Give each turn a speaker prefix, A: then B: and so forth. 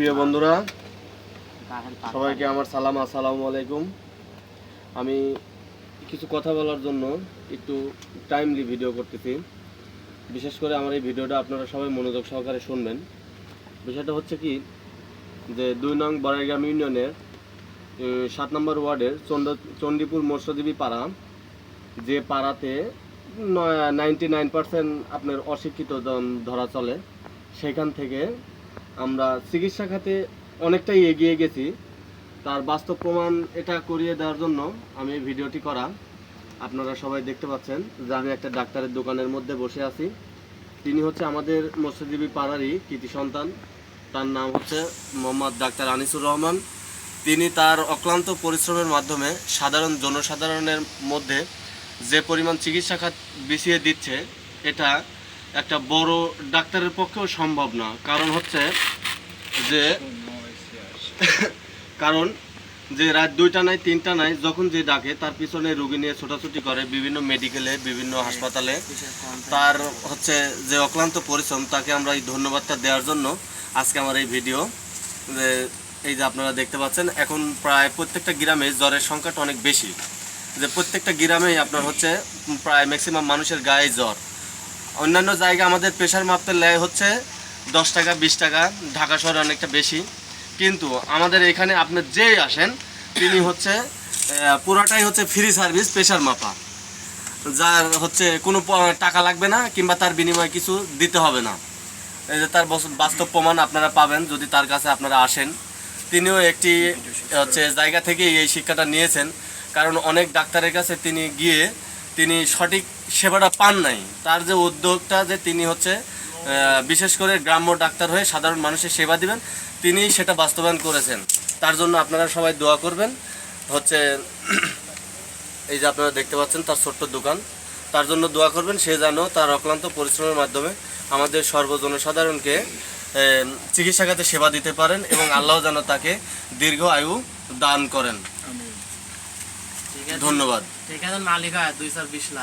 A: প্রিয় বন্ধুরা সবাইকে আমার সালাম আসসালামু আলাইকুম। আমি কিছু কথা বলার জন্য একটু টাইমলি ভিডিও করতেছি। বিশেষ করে আমার এই ভিডিওটা আপনারা সবাই মনোযোগ সহকারে শুনবেন। বিষয়টা হচ্ছে কি যে দুই নং বড়াইগ্রাম ইউনিয়নের সাত নম্বর ওয়ার্ডের চন্ড চণ্ডীপুর মৎস্যজীবী পাড়া যে পাড়াতে নাইনটি নাইন পার্সেন্ট আপনার অশিক্ষিত ধরা চলে সেখান থেকে আমরা চিকিৎসা খাতে অনেকটাই এগিয়ে গেছি। তার বাস্তব প্রমাণ এটা করিয়ে দেওয়ার জন্য আমি ভিডিওটি করা। আপনারা সবাই দেখতে পাচ্ছেন যে আমি একটা ডাক্তারের দোকানের মধ্যে বসে আছি। তিনি হচ্ছে আমাদের মৎস্যজীবী পাড়ারই কৃতি সন্তান। তার নাম হচ্ছে মোহাম্মদ ডাক্তার আনিসুর রহমান। তিনি তার অক্লান্ত পরিশ্রমের মাধ্যমে সাধারণ জনসাধারণের মধ্যে যে পরিমাণ চিকিৎসা খাত বিছিয়ে দিচ্ছে, এটা একটা বড় ডাক্তারের পক্ষেও সম্ভব না। কারণ হচ্ছে যে, কারণ যে রাত দুইটা নাই, তিনটা নাই, যখন যে ডাকে, তার পিছনে রুগী নিয়ে ছোটাছুটি করে বিভিন্ন মেডিকেলে, বিভিন্ন হাসপাতালে। তার হচ্ছে যে অক্লান্ত পরিশ্রম, তাকে আমরা এই ধন্যবাদটা দেওয়ার জন্য আজকে আমার এই ভিডিও। যে এই যে আপনারা দেখতে পাচ্ছেন, এখন প্রায় প্রত্যেকটা গ্রামে জ্বরের সংখ্যাটা অনেক বেশি। যে প্রত্যেকটা গ্রামেই আপনার হচ্ছে প্রায় ম্যাক্সিমাম মানুষের গায়ে জ্বর। অন্যান্য জায়গা আমাদের প্রেশার মাপতে লেয় হচ্ছে দশ টাকা, বিশ টাকা। ঢাকা শহরে অনেকটা বেশি। কিন্তু আমাদের এখানে আপনি যেই আসেন, তিনি হচ্ছে পুরোটাই হচ্ছে ফ্রি সার্ভিস প্রেশার মাপা। যার হচ্ছে কোনো টাকা লাগবে না কিংবা তার বিনিময়ে কিছু দিতে হবে না। এই যে তার বাস্তব প্রমাণ আপনারা পাবেন যদি তার কাছে আপনারা আসেন। তিনিও একটি, হচ্ছে জায়গা থেকেই এই শিক্ষাটা নিয়েছেন। কারণ অনেক ডাক্তারের কাছে তিনি গিয়ে তিনি সঠিক সেবাটা পান নাই। তার যে উদ্যোগটা যে তিনি হচ্ছে বিশেষ করে গ্রাম্য ডাক্তার হয়ে সাধারণ মানুষের সেবা দিবেন, তিনি সেটা বাস্তবায়ন করেছেন। তার জন্য আপনারা সবাই দোয়া করবেন। হচ্ছে, এই যে আপনারা দেখতে পাচ্ছেন তার ছোট্ট দোকান, তার জন্য দোয়া করবেন। সে যেন তার অক্লান্ত পরিশ্রমের মাধ্যমে আমাদের সর্বজনসাধারণকে চিকিৎসা খাতে সেবা দিতে পারেন এবং আল্লাহ যেন তাকে দীর্ঘ আয়ু দান করেন। ধন্যবাদ
B: ঠিক আছে? মালিক হয় দুই চার বিশ লাখ।